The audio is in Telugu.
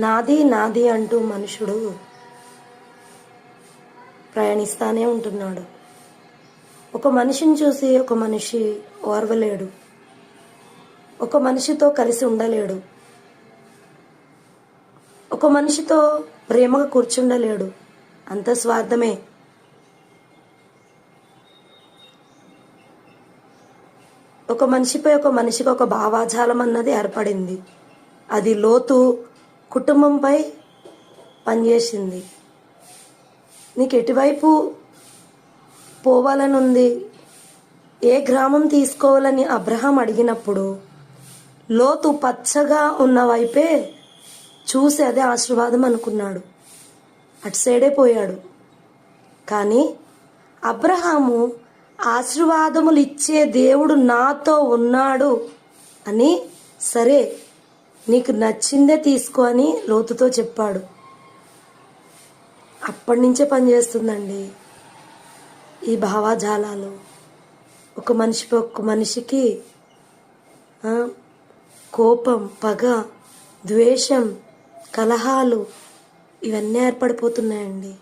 నాది నాది అంటూ మనుషుడు ప్రయాణిస్తానే ఉంటున్నాడు. ఒక మనిషిని చూసి ఒక మనిషి ఓర్వలేడు. ఒక మనిషితో కలిసి ఉండలేడు. ఒక మనిషితో ప్రేమగా కూర్చుండలేడు. అంత స్వార్థమే. ఒక మనిషిపై ఒక మనిషికి ఒక భావాజాలం అన్నది ఏర్పడింది. అది లోతు కుటుంబంపై పనిచేసింది. నీకు ఎటువైపు పోవాలని ఉంది ఏ గ్రామం తీసుకోవాలని అబ్రహాం అడిగినప్పుడు లోతు పచ్చగా ఉన్న వైపే చూసి అదే ఆశీర్వాదం అనుకున్నాడు. అటు సైడే పోయాడు. కానీ అబ్రహాము ఆశీర్వాదములు ఇచ్చే దేవుడు నాతో ఉన్నాడు అని సరే నీకు నచ్చిందే తీసుకో అని లోతుతో చెప్పాడు. అప్పటి నుంచే పనిచేస్తుందండి ఈ భావాజాలాలు. ఒక మనిషిపై ఒక మనిషికి కోపం పగ ద్వేషం కలహాలు ఇవన్నీ ఏర్పడిపోతున్నాయండి.